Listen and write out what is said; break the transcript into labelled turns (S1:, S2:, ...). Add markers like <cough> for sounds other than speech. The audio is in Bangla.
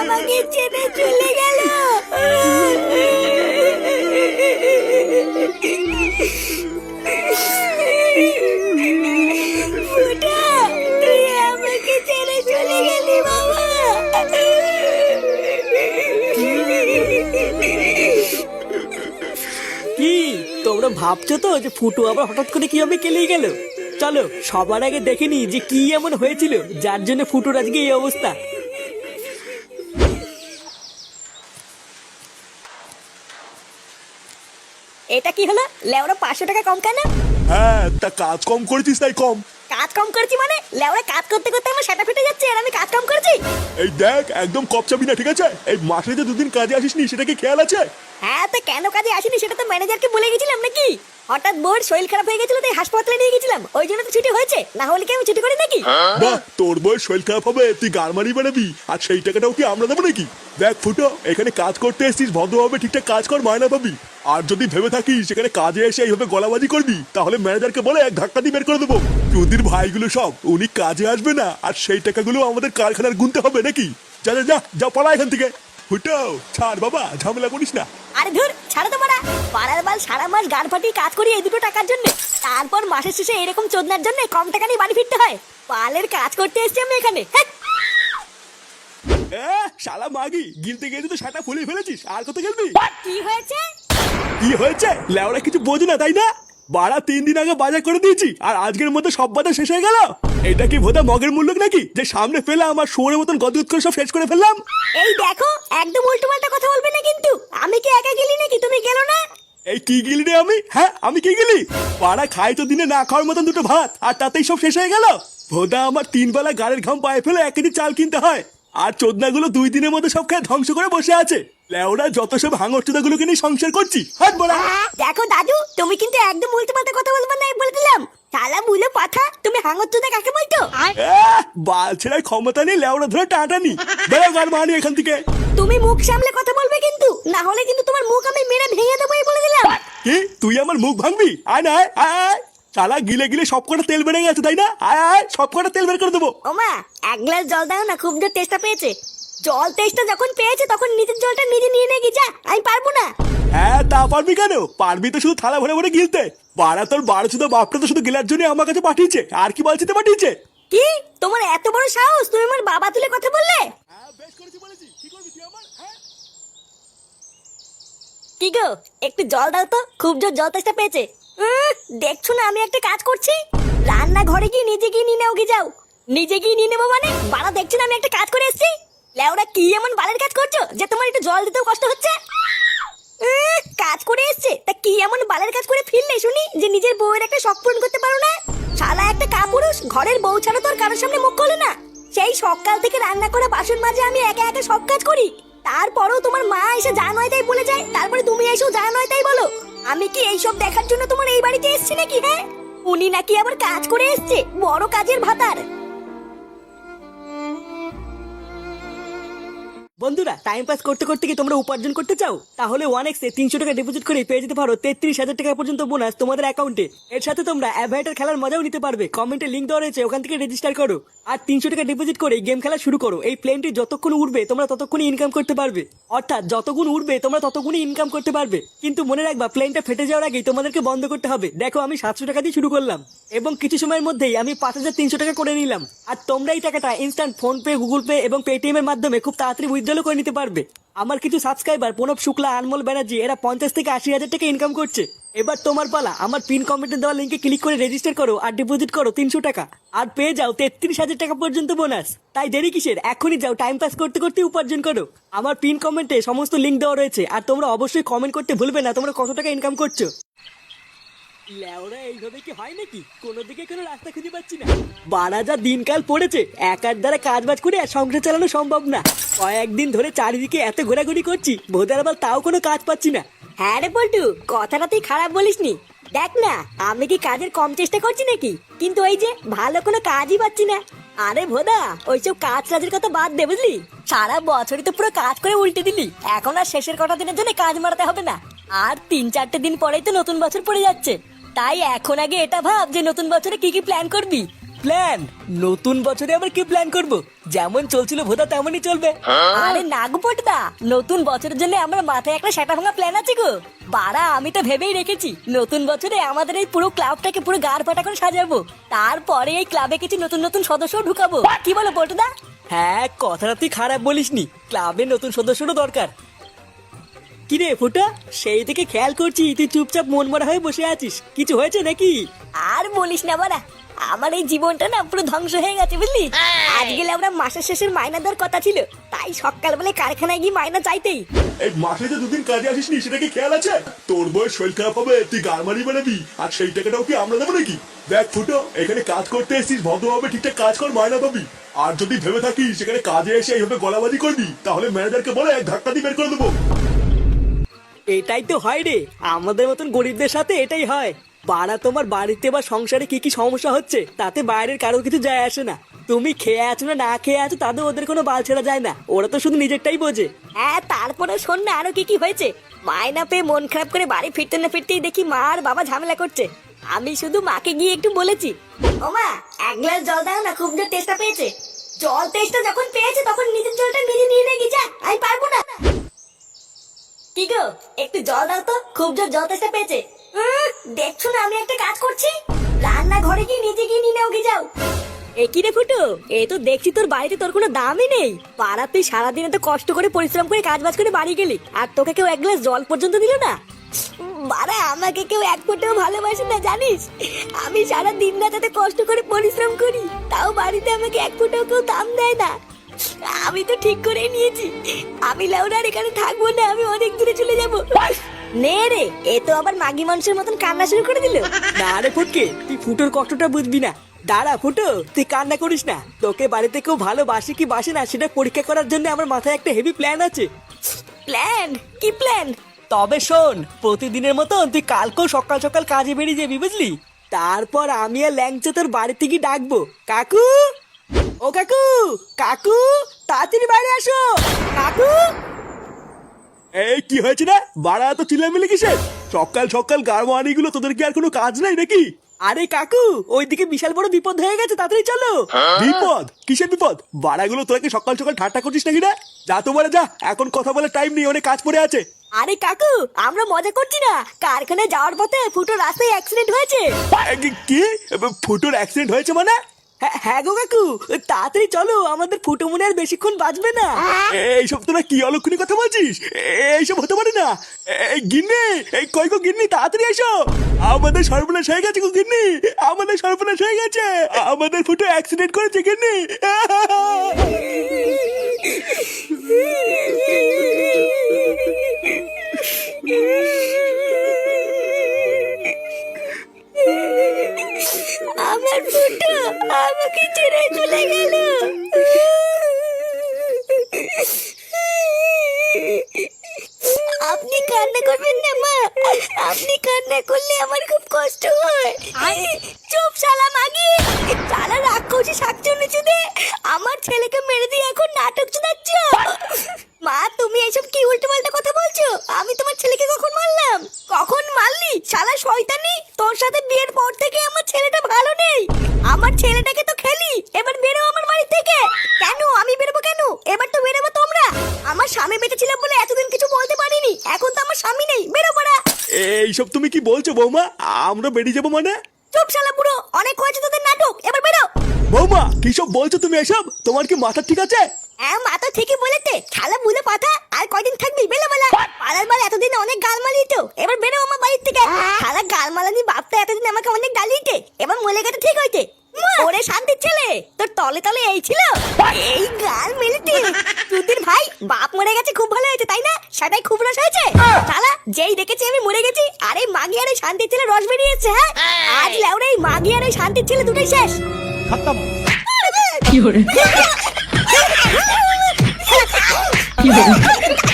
S1: আমাকে চলে গেল।
S2: কি, তোমরা ভাবছ তো যে ফুটু আবার হঠাৎ করে কীভাবে কেলেই গেল? চলো, সবার আগে দেখেনি যে কি এমন হয়েছিল, যার জন্য ফুটুর আজকে এই অবস্থা।
S1: এটা কি হলো? লেওরা পাঁচশো টাকা কম কেন?
S3: হ্যাঁ তা কাজ কম করেছিস তাই কম।
S1: কাজ কম করেছি মানে? লেওরা কাজ করতে করতে আমার সেটা ফেটে যাচ্ছে আর আমি কাজ কম করেছি?
S3: এই দেখ একদম কপচাবি না ঠিক আছে? এই মাসে যে দুদিন কাজে আসিসনি সেটা কি খেয়াল আছে?
S1: হ্যাঁ তো কেন কাজে আসিনি সেটা তো ম্যানেজারকে বলে গেছিলাম নাকি? হঠাৎ বোর শরীর খারাপ হয়ে গেছিল, তাই হাসপাতালে নিয়ে গেছিলাম। ওই জন্য তো ছুটি হয়েছে। না হলে কি আমি ছুটি নাকি?
S3: বাহ, তোর শরীর খারাপ হবে, তুই আর সেই টাকাটাও কি আমরা দেবো নাকি? দেখ ফুটো, এখানে কাজ করতে এসেছিস, ভদ্রভাবে ঠিকঠাক কাজ কর, মায়না পাবি। আর যদি ভেবে থাকিস, সেখানে কাজে এসে এইভাবে গলাবাজি করবি, তাহলে ম্যানেজারকে বলে এক ধাক্কা দিয়ে বের করে দেবো। চুদির ভাইগুলো সব, উনি কাজে আসবে না, আর সেই টাকাগুলো আমাদের কারখানার গুনতে হবে নাকি? যা যা যা যা পড়া এখান থেকে। ফুটো ছাড় বাবা ঝামেলা করিস না।
S1: আরে ধুর ছাড়ো তো মারা পাড়ার বাল সারা মাস গান ফাটিয়ে কাজ করি এই দুটো টাকার জন্য তারপর মাসের শেষে এরকম চোদনার জন্য কম টাকা নিয়ে বাড়ি ফিরতে হয়। পালের কাজ করতে এসেছি আমি এখানে
S3: শালা মাগি গিলতে গিয়ে তো সাটা ফুলে ফেলেছিস আর কত গেলবি?
S1: কি হয়েছে?
S3: কি হয়েছে? লেওরা কিছু বোঝে না তাই না? বাড়া তিন দিন আগে বাজার করে দিয়েছি আর আজকের মধ্যে সব বাজার শেষ হয়ে গেল। এটা কি ভোদা মগের মূল্য নাকি? যে সামনে ফেলা আমার শোরের মতন গদগদ করে সব শেষ করে ফেললাম?
S1: এই দেখো একদম উল্টো পাল্টা কথা বলবে না কিন্তু। আমি কি একা গেলি নাকি? তুমি গেলো না?
S3: এই কি গিলি রে আমি? হ্যাঁ আমি কি গেলি? পাড়া খাই তো দিনে না খাওয়ার মতন দুটো ভাত আর তাতেই সব শেষ হয়ে গেল? ভোদা আমার তিন বেলা গাড়ির ঘাম পায়ে ফেলে এক কেজি চাল কিনতে হয় আর চোদনাগুলো দুই দিনের মধ্যে সব খেয়ে ধ্বংস করে বসে আছে। লেওরা যত সব হাঙর চোদাগুলোকে নিয়ে সংসার করছি হাত বড়া
S1: দেখো দাদু তুমি কিন্তু একদম উল্টো পাল্টা কথা বলবে না বলে দিলাম। শালা বুলো পাঠা তুমি হাঙর চোদা কাকে বলতো
S3: বাল ছেড়ার ক্ষমতা নেই লেওড়া ধরে টাটানি বেরো গান মানি এখান থেকে।
S1: তুমি মুখ সামলে কথা বলবে কিন্তু না হলে কিন্তু তোমার মুখ আমি মেরে ভেঙে দেবো এই বলে দিলাম।
S3: কি? তুই আমার মুখ ভাঙবি? আয় না আয়। শালা গিলে গিলে সব কটা তেল বেড়ে গেছে তাই না? আয় আয় সব কটা তেল বের করে দেবো।
S1: ওমা এক গ্লাস জল দাও না খুব জোর তেষ্টা পেয়েছে। জল তেষ্টা যখন পেয়েছে তখন নিজের জলটা নিজে নিয়ে নে যা আমি পারব না।
S3: হ্যাঁ তা পারবি কেন? পারবি তো শুধু থালা ভরে ভরে গিলতে। বাড়া তোর বারো শুধু বাপটা তো শুধু গিলার জন্য আমার কাছে পাঠিয়েছে। আর কি বলছিতে পাঠিয়েছে?
S1: কি? তোমার এত বড় সাহস? তুমি আমার বাবা তুলে কথা বললে?
S3: হ্যাঁ কি হ্যাঁ?
S1: কি গো একটু জল দাও তো। খুব জোর জল তেষ্টা পেয়েছে। দেখছ না আমি একটা কাজ করছি? রান্না ঘরে গিয়ে নিজে গিয়ে নিয়ে নাও গিয়ে যাও। নিজে গিয়ে নিয়ে নেব মানে? বাড়া দেখছ না আমি একটা কাজ করে এসেছি? লেওরা কি এমন বালের কাজ করছ? যে তোমার একটু জল দিতেও কষ্ট হচ্ছে? কাজ করে এসছে। তা কি এমন বালের কাজ করে ফিরলে শুনি? যে নিজের বউয়ের একটা শখ পূরণ করতে পারো না? শালা একটা কাপুরুষ, ঘরের বউ ছাড়া তো আর কারোর সামনে মুখ খোলে না। সেই সকাল থেকে রান্না করা বাসন মাঝে আমি একা একা সব কাজ করি। তারপরেও তোমার মা এসে যা নয় তাই বলে যায়, তারপরে তুমি এসেও যা নয় তাই বলো। আমি কি এইসব দেখার জন্য তোমার এই বাড়িতে এসছি নাকি হ্যাঁ? উনি নাকি আবার কাজ করে এসছে, বড় কাজের ভাতার।
S2: বন্ধুরা টাইম পাস করতে করতে কি তোমরা উপার্জন করতে চাও? তাহলে ওয়ান এক্সে তিনশো টাকা ডিপোজিট করে পেয়ে যেতে পারো তেত্রিশ হাজার টাকা পর্যন্ত বোনাস তোমাদের অ্যাকাউন্টে এর সাথে তোমরা অ্যাভাইটার খেলার মজাও নিতে পারবে। কমেন্টে লিঙ্ক দেওয়া রয়েছে, ওখান থেকে রেজিস্টার করো। আর তিনশো টাকা ডিপোজিট করে গেম খেলা শুরু করো। এই প্লেনটি যতক্ষণ উঠবে তোমরা ততক্ষণই ইনকাম করতে পারবে। অর্থাৎ যতক্ষণ উঠবে তোমরা ততক্ষণই ইনকাম করতে পারবে। কিন্তু মনে রাখবা প্লেনটা ফেটে যাওয়ার আগেই তোমাদেরকে বন্ধ করতে হবে। দেখো, আমি সাতশো টাকা দিয়ে শুরু করলাম। এবং কিছু সময়ের মধ্যেই আমি পাঁচ হাজার তিনশো টাকা করে নিলাম। আর তোমরা এই টাকাটা instant PhonePe Google Pay এবং পেটিএম এর মাধ্যমে খুব তাড়াতাড়ি উইথড্রল করে নিতে পারবে। আমার কিছু সাবস্ক্রাইবার প্রণব শুক্লা, আনমোল ব্যানার্জি, এরা পঞ্চাশ থেকে আশি হাজার টাকা ইনকাম করছে। এবার তোমার পালা, আমার পিন কমেন্টে দেওয়া লিঙ্কে ক্লিক করে রেজিস্টার করো আর ডিপোজিট করো তিনশো টাকা। আর পেয়ে যাও তেত্রিশ হাজার টাকা পর্যন্ত বোনাস তাই দেরি কিসের? এখনই যাও টাইম পাস করতে করতে উপার্জন করো। আমার পিন কমেন্টে সমস্ত লিঙ্ক দেওয়া রয়েছে, আর তোমরা অবশ্যই কমেন্ট করতে ভুলবে না, তোমরা কত টাকা ইনকাম করছ? লেওরা, এইভাবে কি হয় নাকি? কোনো দিকে কোনো রাস্তা খুঁজে পাচ্ছি না। বাড়া যা দিনকাল পড়েছে, একার দ্বারা কাজ বাজ করে সংসার চালানো সম্ভব না। কয়েকদিন ধরে চারিদিকে এত ঘোরাঘুরি করছি ভোদার আবার তাও কোনো কাজ পাচ্ছি না।
S1: হ্যাঁ রে পল্টু, কথাটা তুই খারাপ বলিসনি। দেখ না, আমি কি কাজের কম চেষ্টা করছি নাকি? কিন্তু ওই যে ভালো কোনো কাজই পাচ্ছি না। আরে ভোদা, ওইসব কাজ কাজের কথা বাদ দে বুঝলি? সারা বছরই তো পুরো কাজ করে উল্টে দিলি। এখন আর শেষের কটা দিনের জন্য কাজ মারাতে হবে না। আর তিন চারটে দিন পরেই তো নতুন বছর পড়ে যাচ্ছে। তাই এখন আগে এটা ভাব যে নতুন বছরে কি কি প্ল্যান করবি?
S2: প্ল্যান নতুন বছরে আবার কি প্ল্যান করব? যেমন চলছিল ভোদা তেমনই চলবে।
S1: আরে নাগপটদা নতুন বছরের জন্য আমার মাথায় একটা সেটা ভাঙা প্ল্যান আছে গো। বাড়া আমি তো ভেবেই রেখেছি নতুন বছরে আমাদের এই পুরো ক্লাবটাকে পুরো গাড় ফাটা করে সাজাবো। তারপরে এই ক্লাবে কিছু নতুন নতুন সদস্য ঢুকাবো। কি বলো পটদা
S2: হ্যাঁ কথাটা তুই খারাপ বলিসনি। ক্লাবে নতুন সদস্যরও দরকার। কিরে ফুটা? সেই থেকে খেয়াল করছি তুই চুপচাপ মন মরা হয়ে বসে আছিস। কিছু হয়েছে নাকি?
S1: আর বলিস না বাড়া আমার এই জীবনটা না পুরো ধ্বংস হয়ে গেছে বুঝলি? আজ গেলে আমরা মাসের শেষের মাইনা দেওয়ার কথা ছিল তাই সকালবেলায় কারখানায় গিয়ে মাইনা চাইতেই।
S3: এই মাসে যে দুদিন কাজে আসিসনি সেটা কি খেয়াল আছে? তোর বয়স শরীর খারাপ হবে তুই গারমারি বানাবি আর সেই টাকাটাও কি আমরা দেবো নাকি? দেখ ফুটো এখানে কাজ করতে এসেছিস ভদ্রভাবে ঠিকঠাক কাজ কর মায়না পাবি। আর যদি ভেবে থাকিস সেখানে কাজে এসে এইভাবে গলাবাজি করবি তাহলে ম্যানেজারকে বলে এক ধাক্কা দিয়ে বের করে দেবো।
S2: এটাই তো হয় রে। আমাদের মতন গরিবদের সাথে এটাই হয়। পাড়া তোমার বাড়িতে বা সংসারে কি কি সমস্যা হচ্ছে, তাতে বাইরের কারোর কিছু যায় আসে না। তুমি খেয়ে আছো না না খেয়ে আছো, তাদের ওদের কোনো বাল ছেড়া যায় না। ওরা তো শুধু নিজেরটাই বোঝে।
S1: হ্যাঁ তারপরে শোন না আরও কি কি হয়েছে। মায়না পেয়ে মন খারাপ করে বাড়ি ফিরতে না ফিরতেই দেখি মা আর বাবা ঝামেলা করছে। আমি শুধু মাকে গিয়ে একটু বলেছি, ও মা, এক গ্লাস জল দাও না, খুব জোর পেয়েছে। জল তেষ্টা যখন পেয়েছে, তখন নিজের জলটা নিজে নিয়ে নে গিয়ে যা, আমি পারব না। কি গো, একটু জল দাও তো, খুব জোর জল তেষ্টা পেয়েছে। দেখছ না আমি একটা কাজ করছি? রান্না ঘরে গিয়ে নিজে গিয়ে নিয়ে নাও যাও। এ কি রে ফুটো? এ তো দেখছি তোর বাড়িতে তোর কোনো দামই নেই। পাড়া তুই সারাদিন এত কষ্ট করে পরিশ্রম করে কাজ বাজ করে বাড়ি গেলি, আর তোকে কেউ এক গ্লাস জল পর্যন্ত দিল না? বারা আমাকে কেউ এক ফোঁটাও ভালোবাসে না, জানিস? আমি সারা দিন রাত এত কষ্ট করে পরিশ্রম করি, তাও বাড়িতে আমাকে এক ফোঁটাও কেউ দাম দেয় না। আমি তো ঠিক করে নিয়েছি। আমি লাউডার এখানে থাকব না আমি অনেক দূরে চলে যাব। নে রে এ তো আবার মাগি মানুষের মতন কান্না শুরু করে দিল।
S2: না রে ফুটকে তুই ফুটোর কষ্টটা বুঝবি না। দাঁড়া ফুটো তুই কান্না করিস না। তোকে বাড়িতে কেউ ভালোবাসে কি বাসে না সেটা পরীক্ষা করার জন্য আমার মাথায় একটা হেভি প্ল্যান আছে।
S1: প্ল্যান কি প্ল্যান
S2: তবে শোন প্রতিদিনের মতন তুই কালকেও সকাল সকাল কাজে বেরিয়ে যাবি বুঝলি? তারপর আমি আর ল্যাংচা তোর বাড়ি থেকে ডাকবো। কাকু? ও কাকু কাকু তাড়াতাড়ি বাইরে আসো। কাকু?
S3: এই কি হয়েছে না বাড়া তো চিল্লামিলি কিসের? সকাল সকাল গারমানি গুলো তোদের কি আর কোনো কাজ নাই নাকি?
S2: আরে কাকু ওইদিকে বিশাল বড় বিপদ হয়ে গেছে তাড়াতাড়ি চলো।
S3: বিপদ? কিসের বিপদ? বাড়াগুলো তোরা কি সকাল সকাল ঠাট্টা করছিস নাকি না যা তো বলে যা এখন কথা বলে টাইম নেই অনেক কাজ পড়ে আছে।
S1: আরে কাকু আমরা মজা করছি না। কারখানায় যাওয়ার পথে ফুটো রাস্তায় অ্যাক্সিডেন্ট হয়েছে।
S3: কি- কি ফুটোর অ্যাক্সিডেন্ট হয়েছে মানে?
S2: হ্যাঁ হ্যাঁ গো কাকু তাড়াতাড়ি চলো, আমাদের ফুটো মনে আর বেশিক্ষণ বাঁচবে না।
S3: এইসব তোরা কি অলক্ষণী কথা বলছিস? এইসব হতে পারে না। গিন্নি, এই কই গো গিন্নি, তাড়াতাড়ি এসো। আমাদের সর্বনাশ হয়ে গেছে গো গিন্নি, আমাদের সর্বনাশ হয়ে গেছে। আমাদের ফুটো অ্যাক্সিডেন্ট করেছে গিন্নি। <laughs>
S1: আমার ফুটো আমাকে ছেড়ে চলে গেল। আপনি কান্না করবেন না মা। আপনি কান্না করলে আমার খুব কষ্ট হয়। চুপ শালা মাগি। শালা রাক্ষসী শাকচুন্নি চুদে আমার ছেলেকে মেরে দিয়ে এখন নাটক চুদাচ্ছ মা তুমি এইসব কি উল্টো পাল্টা কথা বলছো? আমি স্বামী বেঁচে ছিলাম বলে এতদিন কিছু বলতে পারিনি। এখন তো আমার স্বামী নেই। বেরো পড়া।
S3: এইসব তুমি কি বলছো বৌমা? আমরা বেরিয়ে যাব মানে?
S1: চুপ শালা বুড়ো অনেক হয়েছে তোদের নাটক। এবার বেরো।
S3: বৌমা কি সব বলছো তুমি এসব? তোমার কি মাথা ঠিক আছে?
S1: হ্যাঁ মাথা ঠিকই বলেছে। শালা বুলে পাতা আর কয়দিন থাকবি? বেলা বেলা। পাড়ার বার এতদিন অনেক গাল মালিত এবার বেরো আমার বাড়ির থেকে। শালা গাল মালানি বাপটা এতদিন আমাকে অনেক গালিতে এবার মলে গেছে ঠিক ওরে শান্তির ছেলে? তোর তলে তলে এই ছিল? এই গাল মিলটি দুদিন ভাই বাপ মরে গেছে খুব ভালো হয়েছে তাই না? সেটাই খুব রস হয়েছে। শালা যেই দেখেছি আমি মরে গেছি। আরে মাগি আরে শান্তির ছেলে রস বেরিয়েছে হ্যাঁ? আজ লেউরে এই মাগি আরে শান্তির ছেলে দুটোই শেষ।
S4: খতম।
S1: কি হরে কি হরে